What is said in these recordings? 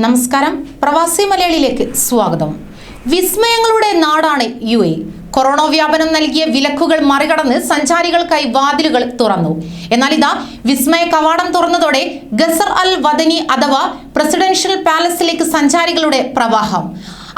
നമസ്കാരം. പ്രവാസി മലയാളിയിലേക്ക് സ്വാഗതം. വിസ്മയങ്ങളുടെ നാടാണ് യു എ. കൊറോണ വ്യാപനം നൽകിയ വിലക്കുകൾ മറികടന്ന് സഞ്ചാരികൾക്കായി വാതിലുകൾ തുറന്നു. എന്നാൽ ഇതാ വിസ്മയ കവാടം തുറന്നതോടെ ഗസർ അൽ വദനി അഥവാ പ്രസിഡൻഷ്യൽ പാലസിലേക്ക് സഞ്ചാരികളുടെ പ്രവാഹം.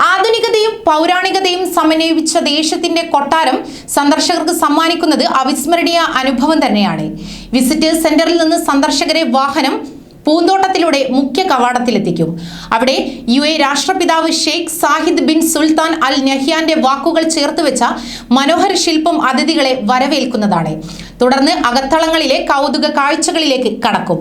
ആധുനികതയും പൗരാണികതയും സമന്വയിപ്പിച്ച ദേശത്തിന്റെ കൊട്ടാരം സന്ദർശകർക്ക് സമ്മാനിക്കുന്നത് അവിസ്മരണീയ അനുഭവം തന്നെയാണ്. വിസിറ്റേഴ്സ് സെന്ററിൽ നിന്ന് സന്ദർശകരെ വാഹനം പൂന്തോട്ടത്തിലൂടെ മുഖ്യ കവാടത്തിലെത്തിക്കും. അവിടെ യു എ രാഷ്ട്രപിതാവ് Sheikh Zayed bin Sultan Al നഹ്യാന്റെ വാക്കുകൾ ചേർത്ത് വെച്ച മനോഹര ശില്പം അതിഥികളെ വരവേൽക്കുന്നതാണ്. തുടർന്ന് അകത്തളങ്ങളിലെ കൗതുക കാഴ്ചകളിലേക്ക് കടക്കും.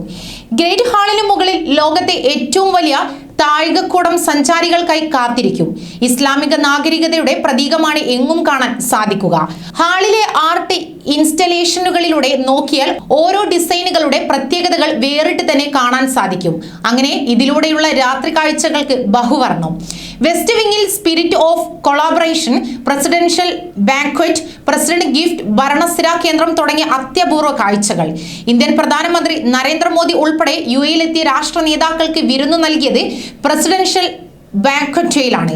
ഗ്രേറ്റ് ഹാളിന് മുകളിൽ ലോകത്തെ ഏറ്റവും വലിയ താഴികക്കൂടം സഞ്ചാരികൾക്കായി കാത്തിരിക്കും. ഇസ്ലാമിക നാഗരികതയുടെ പ്രതീകമാണ് എങ്ങും കാണാൻ സാധിക്കുക. ഹാളിലെ ആർട്ട് ഇൻസ്റ്റലേഷനുകളിലൂടെ നോക്കിയാൽ ഓരോ ഡിസൈനുകളുടെ പ്രത്യേകതകൾ വേറിട്ട് തന്നെ കാണാൻ സാധിക്കും. അങ്ങനെ ഇതിലൂടെയുള്ള രാത്രി കാഴ്ചകൾക്ക് ബഹുവർണം. West വിങ്ങിൽ spirit of collaboration presidential banquet president gift ഭരണസ്ഥിരാ കേന്ദ്രം തുടങ്ങിയ അത്യപൂർവ കാഴ്ചകൾ. ഇന്ത്യൻ പ്രധാനമന്ത്രി നരേന്ദ്രമോദി ഉൾപ്പെടെ യു എയിലെത്തിയ രാഷ്ട്ര നേതാക്കൾക്ക് വിരുന്നു നൽകിയത് പ്രസിഡൻഷ്യൽ ബാങ്ക്വറ്റയിലാണ്.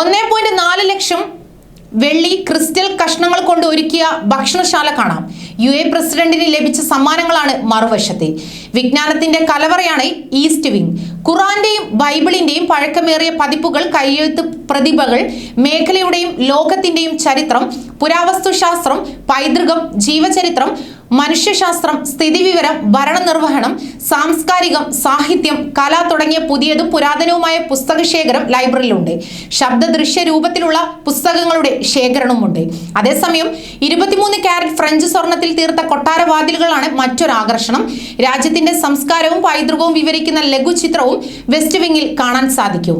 ഒന്നേ പോയിന്റ് നാല് ലക്ഷം വെള്ളി ക്രിസ്റ്റൽ കഷ്ണങ്ങൾ കൊണ്ട് ഒരുക്കിയ ഭക്ഷണശാല കാണാം. യു എ പ്രസിഡന്റിന് ലഭിച്ച സമ്മാനങ്ങളാണ് മറുവശത്തെ. വിജ്ഞാനത്തിന്റെ കലവറയാണ് ഈസ്റ്റ് വിങ്. ഖുറാന്റെയും ബൈബിളിന്റെയും പഴക്കമേറിയ പതിപ്പുകൾ കയ്യെഴുത്ത് പ്രതിഭകൾ മേഖലയുടെയും ലോകത്തിന്റെയും ചരിത്രം പുരാവസ്തുശാസ്ത്രം പൈതൃകം ജീവചരിത്രം മനുഷ്യശാസ്ത്രം സ്ഥിതിവിവരം ഭരണനിർവഹണം സാംസ്കാരികം സാഹിത്യം കല തുടങ്ങിയ പുതിയതും പുരാതനവുമായ പുസ്തകശേഖരം ലൈബ്രറിയിലുണ്ട്. ശബ്ദ ദൃശ്യ രൂപത്തിലുള്ള പുസ്തകങ്ങളുടെ ശേഖരണവുമുണ്ട്. അതേസമയം ഇരുപത്തിമൂന്ന് ക്യാരറ്റ് ഫ്രഞ്ച് സ്വർണത്തിൽ തീർത്ത കൊട്ടാരവാതിലുകളാണ് മറ്റൊരു ആകർഷണം. രാജ്യത്തിന്റെ സംസ്കാരവും പൈതൃകവും വിവരിക്കുന്ന ലഘുചിത്രവും വെസ്റ്റ് വിങ്ങിൽ കാണാൻ സാധിക്കും.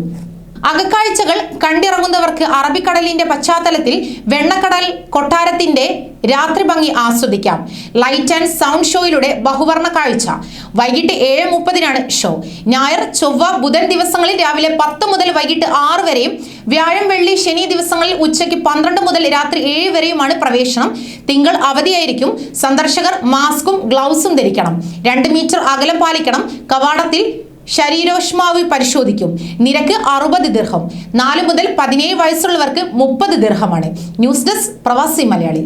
അകക്കാഴ്ചകൾ കണ്ടിറങ്ങുന്നവർക്ക് അറബിക്കടലിന്റെ പശ്ചാത്തലത്തിൽ വെണ്ണക്കടൽ കൊട്ടാരത്തിന്റെ രാത്രി ഭംഗി ആസ്വദിക്കാം. ലൈറ്റ് ആൻഡ് സൗണ്ട് ഷോയിലൂടെ ബഹുവർണ കാഴ്ച. വൈകിട്ട് ഏഴ് മുപ്പതിനാണ് ഷോ ഞായർ ചൊവ്വ ബുധൻ ദിവസങ്ങളിൽ രാവിലെ പത്ത് മുതൽ വൈകിട്ട് ആറ് വരെയും വ്യാഴം വെള്ളി ശനി ദിവസങ്ങളിൽ ഉച്ചയ്ക്ക് പന്ത്രണ്ട് മുതൽ രാത്രി ഏഴ് വരെയുമാണ് പ്രവേശനം. തിങ്കൾ അവധിയായിരിക്കും. സന്ദർശകർ മാസ്കും ഗ്ലൗസും ധരിക്കണം. രണ്ട് മീറ്റർ അകലം പാലിക്കണം. കവാടത്തിൽ ശരീരോഷ്മാവ് പരിശോധിക്കും. നിരക്ക് അറുപത് ദീർഘം. നാല് മുതൽ പതിനേഴ് വയസ്സുള്ളവർക്ക് മുപ്പത് ദീർഘമാണ്. ന്യൂസ് ഡെസ്ക് പ്രവാസി മലയാളി.